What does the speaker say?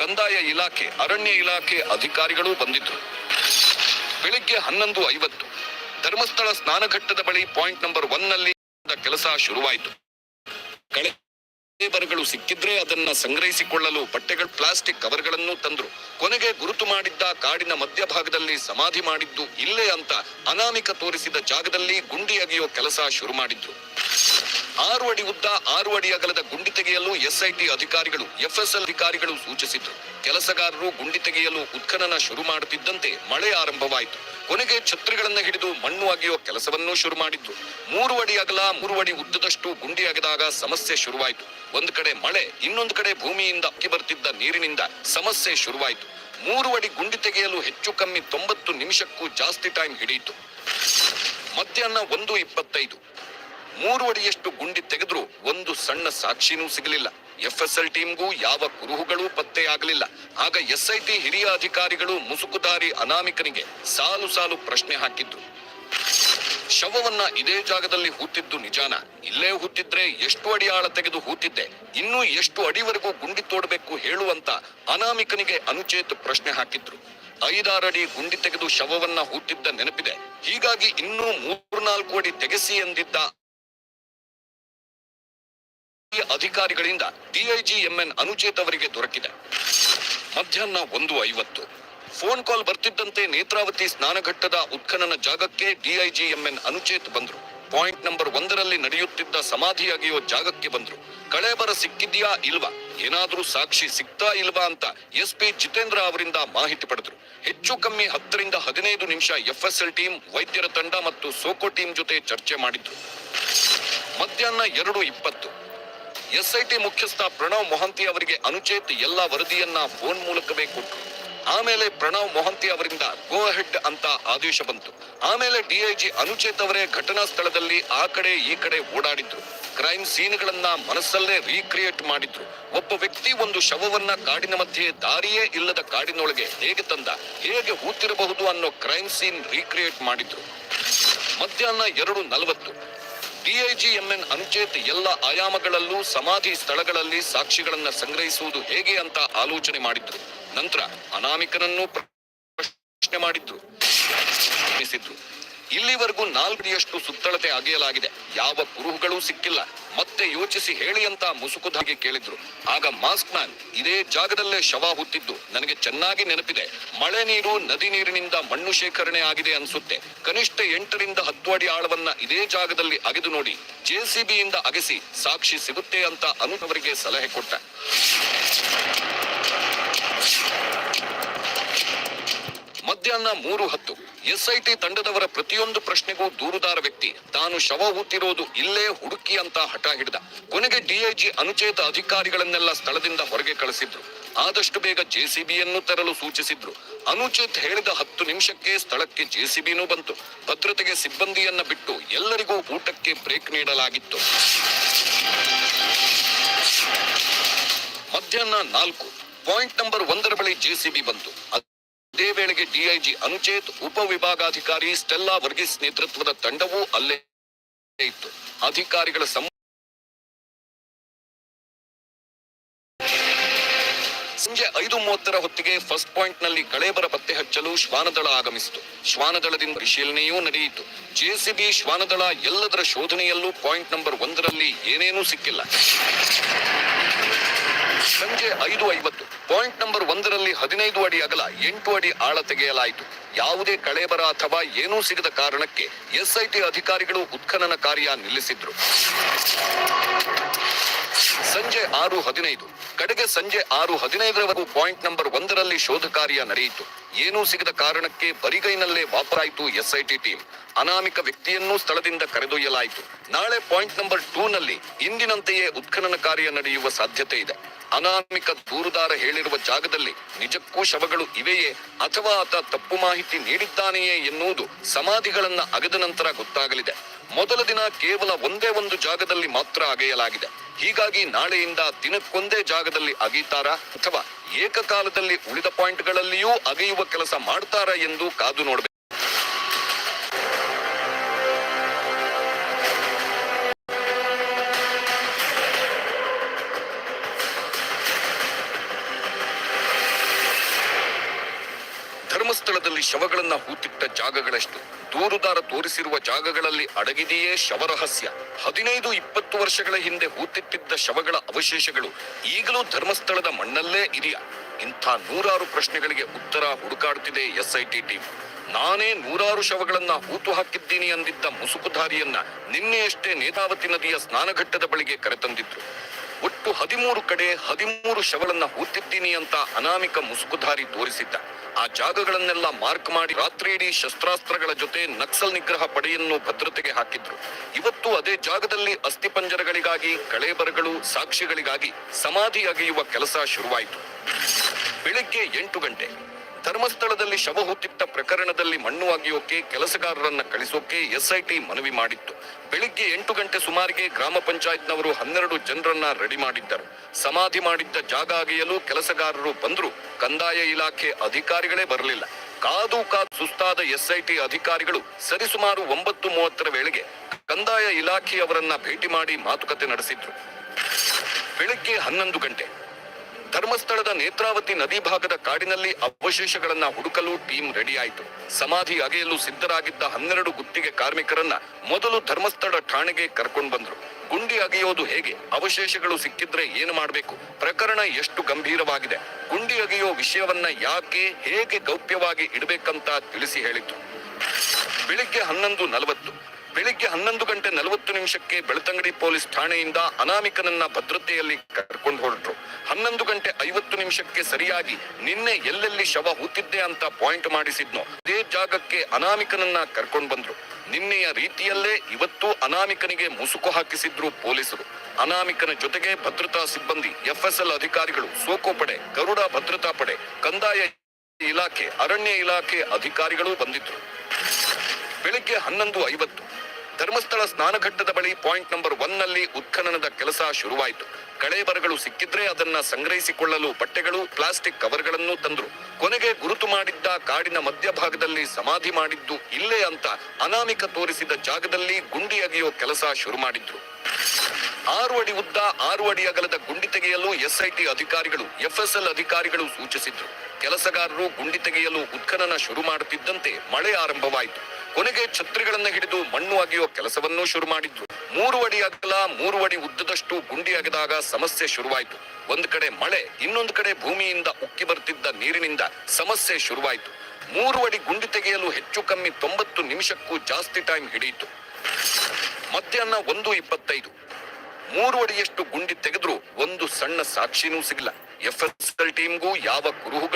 ಕಂದಾಯ ಇಲಾಖೆ, ಅರಣ್ಯ ಇಲಾಖೆ ಅಧಿಕಾರಿಗಳು ಬಂದಿದ್ರು ಬೆಳಿಗ್ಗೆ ಹನ್ನೊಂದು ಐವತ್ತು ಧರ್ಮಸ್ಥಳ ಸ್ನಾನಘಟ್ಟದ ಬಳಿ ಪಾಯಿಂಟ್ ನಂಬರ್ ಒನ್ನಲ್ಲಿ ಕೆಲಸ ಶುರುವಾಯಿತು. ಕಳೆ ಲೇಬರ್ಗಳು ಸಿಕ್ಕಿದ್ರೆ ಅದನ್ನ ಸಂಗ್ರಹಿಸಿಕೊಳ್ಳಲು ಬಟ್ಟೆಗಳು ಪ್ಲಾಸ್ಟಿಕ್ ಕವರ್ಗಳನ್ನು ತಂದ್ರು. ಕೊನೆಗೆ ಗುರುತು ಮಾಡಿದ್ದ ಕಾಡಿನ ಮಧ್ಯಭಾಗದಲ್ಲಿ ಸಮಾಧಿ ಮಾಡಿದ್ದು ಇಲ್ಲೇ ಅಂತ ಅನಾಮಿಕ ತೋರಿಸಿದ ಜಾಗದಲ್ಲಿ ಗುಂಡಿ ಅಗೆಯೋ ಕೆಲಸ ಶುರು ಮಾಡಿದ್ರು ಆರು ಅಡಿ ಉದ್ದ ಆರು ಅಡಿ ಅಗಲದ ಗುಂಡಿ ತೆಗೆಯಲು ಎಸ್ಐಟಿ ಅಧಿಕಾರಿಗಳು, ಎಫ್ಎಸ್ಎಲ್ ಅಧಿಕಾರಿಗಳು ಸೂಚಿಸಿದ್ರು. ಕೆಲಸಗಾರರು ಗುಂಡಿ ತೆಗೆಯಲು ಉತ್ಖನನ ಶುರು ಮಾಡುತ್ತಿದ್ದಂತೆ ಮಳೆ ಆರಂಭವಾಯಿತು. ಕೊನೆಗೆ ಛತ್ರಿಗಳನ್ನು ಹಿಡಿದು ಮಣ್ಣು ಅಗೆಯುವ ಕೆಲಸವನ್ನೂ ಶುರು ಮಾಡಿದ್ರು. ಮೂರು ಅಡಿ ಅಗಲ ಮೂರು ಅಡಿ ಉದ್ದದಷ್ಟು ಗುಂಡಿ ಅಗೆದಾಗ ಸಮಸ್ಯೆ ಶುರುವಾಯಿತು. ಒಂದು ಕಡೆ ಮಳೆ, ಇನ್ನೊಂದು ಕಡೆ ಭೂಮಿಯಿಂದ ಅಕ್ಕಿ ಬರ್ತಿದ್ದ ನೀರಿನಿಂದ ಸಮಸ್ಯೆ ಶುರುವಾಯಿತು. ಮೂರು ಅಡಿ ಗುಂಡಿ ತೆಗೆಯಲು ಹೆಚ್ಚು ಕಮ್ಮಿ ತೊಂಬತ್ತು ನಿಮಿಷಕ್ಕೂ ಜಾಸ್ತಿ ಟೈಮ್ ಹಿಡಿಯಿತು ಮಧ್ಯಾಹ್ನ ಒಂದು ಇಪ್ಪತ್ತೈದು. ಮೂರು ಅಡಿಯಷ್ಟು ಗುಂಡಿ ತೆಗೆದ್ರೂ ಒಂದು ಸಣ್ಣ ಸಾಕ್ಷಿನೂ ಸಿಗಲಿಲ್ಲ. ಎಫ್ಎಸ್ಎಲ್ ಟೀಮ್ಗೂ ಯಾವ ಕುರುಹುಗಳೂ ಪತ್ತೆಯಾಗಲಿಲ್ಲ ಆಗ ಎಸ್ಐಟಿ ಹಿರಿಯ ಅಧಿಕಾರಿಗಳು ಮುಸುಕುದಾರಿ ಅನಾಮಿಕನಿಗೆ ಸಾಲು ಸಾಲು ಪ್ರಶ್ನೆ ಹಾಕಿದ್ರು. ಶವವನ್ನ ಇದೇ ಜಾಗದಲ್ಲಿ ಹೂತಿದ್ದು ನಿಜಾನ? ಇಲ್ಲೇ ಹೂತಿದ್ರೆ ಎಷ್ಟು ಅಡಿ ಆಳ ತೆಗೆದು ಹೂತಿದ್ದೆ? ಇನ್ನೂ ಎಷ್ಟು ಅಡಿವರೆಗೂ ಗುಂಡಿ ತೋಡಬೇಕು ಹೇಳುವಂತ ಅನಾಮಿಕನಿಗೆ ಅನುಚೇತ್ ಪ್ರಶ್ನೆ ಹಾಕಿದ್ರು. ಐದಾರಡಿ ಗುಂಡಿ ತೆಗೆದು ಶವವನ್ನ ಹೂತಿದ್ದ ನೆನಪಿದೆ. ಹೀಗಾಗಿ ಇನ್ನೂ ಮೂರ್ನಾಲ್ಕು ಅಡಿ ತೆಗೆಸಿ ಎಂದಿದ್ದ ಅಧಿಕಾರಿಗಳಿಂದ ಡಿಐಜಿ ಎಂಎನ್ ಅನುಚೇತ್ ಅವರಿಗೆ ದೊರಕಿದೆ. ಮಧ್ಯಾಹ್ನ ಒಂದು ಐವತ್ತು. ಫೋನ್ ಕಾಲ್ ಬರ್ತಿದ್ದಂತೆ ನೇತ್ರಾವತಿ ಸ್ನಾನಘಟ್ಟದ ಉತ್ಖನನ ಜಾಗಕ್ಕೆ ಡಿಐಜಿ ಎಂಎನ್ ಅನುಚೇತ್ ಬಂದ್ರು. ಪಾಯಿಂಟ್ ನಂಬರ್ ಒಂದರಲ್ಲಿ ನಡೆಯುತ್ತಿದ್ದ ಸಮಾಧಿಯಾಗಿಯೋ ಜಾಗಕ್ಕೆ ಬಂದ್ರು. ಕಳೆಬರ ಸಿಕ್ಕಿದ್ಯಾ ಇಲ್ವಾ? ಏನಾದ್ರೂ ಸಾಕ್ಷಿ ಸಿಕ್ತಾ ಇಲ್ವಾ ಅಂತ ಎಸ್ ಪಿ ಜಿತೇಂದ್ರ ಅವರಿಂದ ಮಾಹಿತಿ ಪಡೆದ್ರು. ಹೆಚ್ಚು ಕಮ್ಮಿ ಹತ್ತರಿಂದ ಹದಿನೈದು ನಿಮಿಷ ಎಫ್ಎಸ್ಎಲ್ ಟೀಮ್, ವೈದ್ಯರ ತಂಡ ಮತ್ತು ಸೋಕೋ ಟೀಮ್ ಜೊತೆ ಚರ್ಚೆ ಮಾಡಿದ್ರು. ಮಧ್ಯಾಹ್ನ ಎರಡು ಇಪ್ಪತ್ತು. ಎಸ್ಐಟಿ ಮುಖ್ಯಸ್ಥ ಪ್ರಣವ್ ಮೊಹಂತಿ ಅವರಿಗೆ ಅನುಚೇತ್ ಎಲ್ಲ ವರದಿಯನ್ನ ಫೋನ್ ಮೂಲಕವೇ ಕೊಟ್ಟರು. ಆಮೇಲೆ ಪ್ರಣವ್ ಮೊಹಂತಿ ಅವರಿಂದ ಗೋ ಹೆಡ್ ಅಂತ ಆದೇಶ ಬಂತು. ಆಮೇಲೆ ಡಿಐಜಿ ಅನುಚೇತ್ ಅವರೇ ಘಟನಾ ಸ್ಥಳದಲ್ಲಿ ಆ ಕಡೆ ಈ ಕಡೆ ಓಡಾಡಿದ್ರು. ಕ್ರೈಮ್ ಸೀನ್ಗಳನ್ನ ಮನಸ್ಸಲ್ಲೇ ರೀಕ್ರಿಯೇಟ್ ಮಾಡಿದ್ರು. ಒಬ್ಬ ವ್ಯಕ್ತಿ ಒಂದು ಶವವನ್ನ ಕಾಡಿನ ಮಧ್ಯೆ ದಾರಿಯೇ ಇಲ್ಲದ ಕಾಡಿನೊಳಗೆ ಹೇಗೆ ತಂದ, ಹೇಗೆ ಹೂತಿರಬಹುದು ಅನ್ನೋ ಕ್ರೈಮ್ ಸೀನ್ ರೀಕ್ರಿಯೇಟ್ ಮಾಡಿದ್ರು. ಮಧ್ಯಾಹ್ನ ಎರಡು ನಲವತ್ತು ಡಿಐಜಿ ಎಂಎನ್ ಅನುಚೇತ್ ಎಲ್ಲ ಆಯಾಮಗಳಲ್ಲೂ ಸಮಾಧಿ ಸ್ಥಳಗಳಲ್ಲಿ ಸಾಕ್ಷಿಗಳನ್ನ ಸಂಗ್ರಹಿಸುವುದು ಹೇಗೆ ಅಂತ ಆಲೋಚನೆ ಮಾಡಿದ್ರು. ನಂತರ ಅನಾಮಿಕನನ್ನು ಪ್ರಶ್ನೆ ಮಾಡಿದ್ರು. ಇಲ್ಲಿವರೆಗೂ ನಾಲ್ಕಿಯಷ್ಟು ಸುತ್ತಳತೆ ಅಗೆಯಲಾಗಿದೆ. ಯಾವ ಕುರುಹುಗಳೂ ಸಿಕ್ಕಿಲ್ಲ. ಮತ್ತೆ ಯೋಚಿಸಿ ಹೇಳಿ ಅಂತ ಮುಸುಕುದಾಗಿ ಕೇಳಿದ್ರು. ಆಗ ಮಾಸ್ಕ್ ಮ್ಯಾನ್ ಇದೇ ಜಾಗದಲ್ಲೇ ಶವ ಹುತ್ತಿದ್ದು. ನನಗೆ ಚೆನ್ನಾಗಿ ನೆನಪಿದೆ. ಮಳೆ ನೀರು ನದಿ ನೀರಿನಿಂದ ಮಣ್ಣು ಶೇಖರಣೆ ಆಗಿದೆ ಅನ್ಸುತ್ತೆ. ಕನಿಷ್ಠ ಎಂಟರಿಂದ ಹತ್ತು ಅಡಿ ಆಳವನ್ನ ಇದೇ ಜಾಗದಲ್ಲಿ ಅಗೆದು ನೋಡಿ ಜೆಸಿಬಿಯಿಂದ ಅಗೆಸಿ ಸಾಕ್ಷಿ ಸಿಗುತ್ತೆ ಅಂತ ಅನುವರಿಗೆ ಸಲಹೆ ಕೊಟ್ಟ. ಮಧ್ಯಾಹ್ನ ಮೂರು ಹತ್ತು. ಎಸ್ಐಟಿ ತಂಡದವರ ಪ್ರತಿಯೊಂದು ಪ್ರಶ್ನೆಗೂ ದೂರುದಾರ ವ್ಯಕ್ತಿ ತಾನು ಶವ ಹೂತಿರೋದು ಇಲ್ಲೇ ಹುಡುಕಿ ಅಂತ ಹಠ ಹಿಡಿದ. ಕೊನೆಗೆ ಡಿಐಜಿ ಅನುಚೇತ ಅಧಿಕಾರಿಗಳನ್ನೆಲ್ಲ ಸ್ಥಳದಿಂದ ಹೊರಗೆ ಕಳಿಸಿದ್ರು. ಆದಷ್ಟು ಬೇಗ ಜೆಸಿಬಿಯನ್ನು ತರಲು ಸೂಚಿಸಿದ್ರು. ಅನುಚೇತ್ ಹೇಳಿದ ಹತ್ತು ನಿಮಿಷಕ್ಕೆ ಸ್ಥಳಕ್ಕೆ ಜೆಸಿಬಿನೂ ಬಂತು. ಭದ್ರತೆಗೆ ಸಿಬ್ಬಂದಿಯನ್ನ ಬಿಟ್ಟು ಎಲ್ಲರಿಗೂ ಊಟಕ್ಕೆ ಬ್ರೇಕ್ ನೀಡಲಾಗಿತ್ತು. ಮಧ್ಯಾಹ್ನ ನಾಲ್ಕು. ಪಾಯಿಂಟ್ ನಂಬರ್ ಒಂದರ ಬಳಿ ಜೆಸಿಬಿ ಬಂತು. ಅದೇ ವೇಳೆಗೆ ಡಿಐಜಿ ಅನುಚೇತ್ ಉಪವಿಭಾಗಾಧಿಕಾರಿ ಸ್ಟೆಲ್ಲಾ ವರ್ಗೀಸ್ ನೇತೃತ್ವದ ತಂಡವೂ ಅಲ್ಲೇ ಇತ್ತು. ಅಧಿಕಾರಿಗಳ ಸಂಜೆ ಐದು ಮೂವತ್ತರ ಹೊತ್ತಿಗೆ ಫಸ್ಟ್ ಪಾಯಿಂಟ್ನಲ್ಲಿ ಕಳೇಬರ ಪತ್ತೆ ಹಚ್ಚಲು ಶ್ವಾನದಳ ಆಗಮಿಸಿತು. ಶ್ವಾನದಳದಿಂದ ಪರಿಶೀಲನೆಯೂ ನಡೆಯಿತು. ಜೆಸಿಬಿ ಶ್ವಾನದಳ ಎಲ್ಲದರ ಶೋಧನೆಯಲ್ಲೂ ಪಾಯಿಂಟ್ ನಂಬರ್ ಒಂದರಲ್ಲಿ ಏನೇನೂ ಸಿಕ್ಕಿಲ್ಲ. ಸಂಜೆ ಐದು ಐವತ್ತು ಪಾಯಿಂಟ್ ನಂಬರ್ ಒಂದರಲ್ಲಿ ಹದಿನೈದು ಅಡಿ ಅಗಲ, ಎಂಟು ಅಡಿ ಆಳ ತೆಗೆಯಲಾಯಿತು. ಯಾವುದೇ ಕಳೇಬರ ಅಥವಾ ಏನೂ ಸಿಗದ ಕಾರಣಕ್ಕೆ ಎಸ್ಐಟಿ ಅಧಿಕಾರಿಗಳು ಉತ್ಖನನ ಕಾರ್ಯ ನಿಲ್ಲಿಸಿದ್ರು. ಸಂಜೆ ಆರು ಹದಿನೈದು. ಕಡೆಗೆ ಸಂಜೆ ಆರು ಹದಿನೈದರವರೆಗೂ ಪಾಯಿಂಟ್ ನಂಬರ್ ಒಂದರಲ್ಲಿ ಶೋಧ ಕಾರ್ಯ ನಡೆಯಿತು. ಏನೂ ಸಿಗದ ಕಾರಣಕ್ಕೆ ಬರಿಗೈನಲ್ಲೇ ವಾಪರಾಯಿತು ಎಸ್ಐಟಿ ಟೀಮ್. ಅನಾಮಿಕ ವ್ಯಕ್ತಿಯನ್ನೂ ಸ್ಥಳದಿಂದ ಕರೆದೊಯ್ಯಲಾಯಿತು. ನಾಳೆ ಪಾಯಿಂಟ್ ನಂಬರ್ ಟೂ ನಲ್ಲಿ ಇಂದಿನಂತೆಯೇ ಉತ್ಖನನ ಕಾರ್ಯ ನಡೆಯುವ ಸಾಧ್ಯತೆ ಇದೆ. ಅನಾಮಿಕ ದೂರುದಾರ ಹೇಳಿರುವ ಜಾಗದಲ್ಲಿ ನಿಜಕ್ಕೂ ಶವಗಳು ಇವೆಯೇ ಅಥವಾ ಆತ ತಪ್ಪು ಮಾಹಿತಿ ನೀಡಿದ್ದಾನೆಯೇ ಎನ್ನುವುದು ಸಮಾಧಿಗಳನ್ನ ಅಗೆದ ನಂತರ ಗೊತ್ತಾಗಲಿದೆ. ಮೊದಲ ದಿನ ಕೇವಲ ಒಂದೇ ಒಂದು ಜಾಗದಲ್ಲಿ ಮಾತ್ರ ಅಗೆಯಲಾಗಿದೆ. ಹೀಗಾಗಿ ನಾಳೆಯಿಂದ ದಿನಕ್ಕೊಂದೇ ಜಾಗದಲ್ಲಿ ಅಗೀತಾರಾ ಅಥವಾ ಏಕಕಾಲದಲ್ಲಿ ಉಳಿದ ಪಾಯಿಂಟ್ಗಳಲ್ಲಿಯೂ ಅಗೆಯುವ ಕೆಲಸ ಮಾಡ್ತಾರಾ ಎಂದು ಕಾದು ನೋಡಬೇಕು. ಧರ್ಮಸ್ಥಳದಲ್ಲಿ ಶವಗಳನ್ನ ಹೂತಿಟ್ಟ ಜಾಗಗಳಷ್ಟು. ದೂರುದಾರ ತೋರಿಸಿರುವ ಜಾಗಗಳಲ್ಲಿ ಅಡಗಿದೆಯೇ ಶವರಹಸ್ಯ. ಹದಿನೈದು, ಇಪ್ಪತ್ತು ವರ್ಷಗಳ ಹಿಂದೆ ಹೂತಿಟ್ಟಿದ್ದ ಶವಗಳ ಅವಶೇಷಗಳು ಈಗಲೂ ಧರ್ಮಸ್ಥಳದ ಮಣ್ಣಲ್ಲೇ ಇದೆಯಾ? ಇಂಥ ನೂರಾರು ಪ್ರಶ್ನೆಗಳಿಗೆ ಉತ್ತರ ಹುಡುಕಾಡುತ್ತಿದೆ ಎಸ್ಐಟಿ ಟೀಮ್. ನಾನೇ ನೂರಾರು ಶವಗಳನ್ನ ಹೂತು ಹಾಕಿದ್ದೀನಿ ಅಂದಿದ್ದ ಮುಸುಕುಧಾರಿಯನ್ನ ನಿನ್ನೆಯಷ್ಟೇ ನೇತಾವತಿ ನದಿಯ ಸ್ನಾನಘಟ್ಟದ ಬಳಿಗೆ ಕರೆತಂದಿದ್ರು. ಒಟ್ಟು ಹದಿಮೂರು ಕಡೆ ಹದಿಮೂರು ಶವಗಳನ್ನ ಹೂತಿದ್ದೀನಿ ಅಂತ ಅನಾಮಿಕ ಮುಸುಕುಧಾರಿ ತೋರಿಸಿದ್ದ. ಆ ಜಾಗಗಳನ್ನೆಲ್ಲ ಮಾರ್ಕ್ ಮಾಡಿ ರಾತ್ರಿಯಿಡೀ ಶಸ್ತ್ರಾಸ್ತ್ರಗಳ ಜೊತೆ ನಕ್ಸಲ್ ನಿಗ್ರಹ ಪಡೆಯನ್ನು ಭದ್ರತೆಗೆ ಹಾಕಿದ್ರು. ಇವತ್ತು ಅದೇ ಜಾಗದಲ್ಲಿ ಅಸ್ಥಿಪಂಜರಗಳಿಗಾಗಿ, ಕಳೇಬರಗಳು, ಸಾಕ್ಷಿಗಳಿಗಾಗಿ ಸಮಾಧಿ ಅಗೆಯುವ ಕೆಲಸ ಶುರುವಾಯಿತು. ಬೆಳಿಗ್ಗೆ ಎಂಟು ಗಂಟೆ. ಧರ್ಮಸ್ಥಳದಲ್ಲಿ ಶವ ಹೊತ್ತಿಟ್ಟ ಪ್ರಕರಣದಲ್ಲಿ ಮಣ್ಣು ಅಗಿಯೋಕೆ ಕೆಲಸಗಾರರನ್ನ ಕಳಿಸೋಕೆ ಎಸ್ಐಟಿ ಮನವಿ ಮಾಡಿತ್ತು. ಬೆಳಿಗ್ಗೆ ಎಂಟು ಗಂಟೆ ಸುಮಾರಿಗೆ ಗ್ರಾಮ ಪಂಚಾಯತ್ನವರು ಹನ್ನೆರಡು ಜನರನ್ನ ರೆಡಿ ಮಾಡಿದ್ದರು. ಸಮಾಧಿ ಮಾಡಿದ್ದ ಜಾಗ ಅಗೆಯಲು ಕೆಲಸಗಾರರು ಬಂದ್ರು. ಕಂದಾಯ ಇಲಾಖೆ ಅಧಿಕಾರಿಗಳೇ ಬರಲಿಲ್ಲ. ಕಾದು ಕಾದು ಸುಸ್ತಾದ ಎಸ್ಐಟಿ ಅಧಿಕಾರಿಗಳು ಸರಿಸುಮಾರು ಒಂಬತ್ತು ಮೂವತ್ತರ ವೇಳೆಗೆ ಕಂದಾಯ ಇಲಾಖೆಯವರನ್ನ ಭೇಟಿ ಮಾಡಿ ಮಾತುಕತೆ ನಡೆಸಿದ್ರು. ಬೆಳಿಗ್ಗೆ ಹನ್ನೊಂದು ಗಂಟೆ ಧರ್ಮಸ್ಥಳದ ನೇತ್ರಾವತಿ ನದಿ ಭಾಗದ ಕಾಡಿನಲ್ಲಿ ಅವಶೇಷಗಳನ್ನ ಹುಡುಕಲು ಟೀಮ್ ರೆಡಿ ಆಯಿತು ಸಮಾಧಿ ಅಗೆಯಲು ಸಿದ್ಧರಾಗಿದ್ದ ಹನ್ನೆರಡು ಗುತ್ತಿಗೆ ಕಾರ್ಮಿಕರನ್ನ ಮೊದಲು ಧರ್ಮಸ್ಥಳ ಠಾಣೆಗೆ ಕರ್ಕೊಂಡು ಬಂದ್ರು. ಗುಂಡಿ ಅಗೆಯೋದು ಹೇಗೆ? ಅವಶೇಷಗಳು ಸಿಕ್ಕಿದ್ರೆ ಏನು ಮಾಡಬೇಕು? ಪ್ರಕರಣ ಎಷ್ಟು ಗಂಭೀರವಾಗಿದೆ? ಗುಂಡಿ ಅಗೆಯೋ ವಿಷಯವನ್ನ ಯಾಕೆ, ಹೇಗೆ ಗೌಪ್ಯವಾಗಿ ಇಡಬೇಕಂತ ತಿಳಿಸಿ ಹೇಳಿತು ಬೆಳಿಗ್ಗೆ ಹನ್ನೊಂದು ನಲವತ್ತು. ಬೆಳಿಗ್ಗೆ ಹನ್ನೊಂದು ಗಂಟೆ ನಲವತ್ತು ನಿಮಿಷಕ್ಕೆ ಬೆಳ್ತಂಗಡಿ ಪೊಲೀಸ್ ಠಾಣೆಯಿಂದ ಅನಾಮಿಕನನ್ನ ಭದ್ರತೆಯಲ್ಲಿ ಕರ್ಕೊಂಡು ಹೊರಟರು. ಹನ್ನೊಂದು ಗಂಟೆ ಐವತ್ತು ನಿಮಿಷಕ್ಕೆ ಸರಿಯಾಗಿ ನಿನ್ನೆ ಎಲ್ಲೆಲ್ಲಿ ಶವ ಹೂತಿದ್ದೆ ಅಂತ ಪಾಯಿಂಟ್ ಮಾಡಿಸಿದ್ನೋ, ಅದೇ ಜಾಗಕ್ಕೆ ಅನಾಮಿಕನನ್ನ ಕರ್ಕೊಂಡು ಬಂದ್ರು. ನಿನ್ನೆಯ ರೀತಿಯಲ್ಲೇ ಇವತ್ತು ಅನಾಮಿಕನಿಗೆ ಮುಸುಕು ಹಾಕಿಸಿದ್ರು ಪೊಲೀಸರು. ಅನಾಮಿಕನ ಜೊತೆಗೆ ಭದ್ರತಾ ಸಿಬ್ಬಂದಿ, ಎಫ್ಎಸ್ಎಲ್ ಅಧಿಕಾರಿಗಳು, ಸೋಕೋ ಪಡೆ, ಗರುಡ ಭದ್ರತಾ ಪಡೆ, ಕಂದಾಯ ಇಲಾಖೆ, ಅರಣ್ಯ ಇಲಾಖೆ ಅಧಿಕಾರಿಗಳು ಬಂದಿದ್ರು. ಬೆಳಿಗ್ಗೆ ಹನ್ನೊಂದು ಐವತ್ತು ಧರ್ಮಸ್ಥಳ ಸ್ನಾನಘಟ್ಟದ ಬಳಿ ಪಾಯಿಂಟ್ ನಂಬರ್ ಒನ್ನಲ್ಲಿ ಉತ್ಖನನದ ಕೆಲಸ ಶುರುವಾಯಿತು. ಕಳೆಬರಗಳು ಸಿಕ್ಕಿದ್ರೆ ಅದನ್ನ ಸಂಗ್ರಹಿಸಿಕೊಳ್ಳಲು ಬಟ್ಟೆಗಳು, ಪ್ಲಾಸ್ಟಿಕ್ ಕವರ್ಗಳನ್ನು ತಂದ್ರು. ಕೊನೆಗೆ ಗುರುತು ಮಾಡಿದ್ದ ಕಾಡಿನ ಮಧ್ಯಭಾಗದಲ್ಲಿ ಸಮಾಧಿ ಮಾಡಿದ್ದು ಇಲ್ಲೇ ಅಂತ ಅನಾಮಿಕ ತೋರಿಸಿದ ಜಾಗದಲ್ಲಿ ಗುಂಡಿ ಅಗೆಯೋ ಕೆಲಸ ಶುರು ಮಾಡಿದ್ರು. ಆರು ಅಡಿ ಉದ್ದ, ಆರು ಅಡಿ ಅಗಲದ ಗುಂಡಿ ತೆಗೆಯಲು ಎಸ್ಐಟಿ ಅಧಿಕಾರಿಗಳು, ಎಫ್ಎಸ್ಎಲ್ ಅಧಿಕಾರಿಗಳು ಸೂಚಿಸಿದ್ರು. ಕೆಲಸಗಾರರು ಗುಂಡಿ ತೆಗೆಯಲು ಉತ್ಖನನ ಶುರು ಮಾಡುತ್ತಿದ್ದಂತೆ ಮಳೆ ಆರಂಭವಾಯಿತು. ಕೊನೆಗೆ ಛತ್ರಿಗಳನ್ನು ಹಿಡಿದು ಮಣ್ಣು ಅಗೆಯುವ ಕೆಲಸವನ್ನೂ ಶುರು ಮಾಡಿದ್ರು. ಮೂರು ಅಡಿ ಅಗಲ, ಮೂರು ಅಡಿ ಉದ್ದದಷ್ಟು ಗುಂಡಿ ಅಗೆದಾಗ ಸಮಸ್ಯೆ ಶುರುವಾಯಿತು. ಒಂದು ಕಡೆ ಮಳೆ, ಇನ್ನೊಂದು ಕಡೆ ಭೂಮಿಯಿಂದ ಉಕ್ಕಿ ಬರ್ತಿದ್ದ ನೀರಿನಿಂದ ಸಮಸ್ಯೆ ಶುರುವಾಯಿತು. ಮೂರು ಅಡಿ ಗುಂಡಿ ತೆಗೆಯಲು ಹೆಚ್ಚು ಕಮ್ಮಿ ತೊಂಬತ್ತು ನಿಮಿಷಕ್ಕೂ ಜಾಸ್ತಿ ಟೈಮ್ ಹಿಡಿಯಿತು. ಮಧ್ಯಾಹ್ನ ಒಂದು ಇಪ್ಪತ್ತೈದು. ಮೂರು ಅಡಿಯಷ್ಟು ಗುಂಡಿ ತೆಗೆದ್ರು ಒಂದು ಸಣ್ಣ ಸಾಕ್ಷಿನೂ ಸಿಗಲ್ಲ ಎಫ್ಎಸ್ಎಲ್ ಟೀಮ್ಗೂ ಯಾವ ಕುರುಹುಗಳು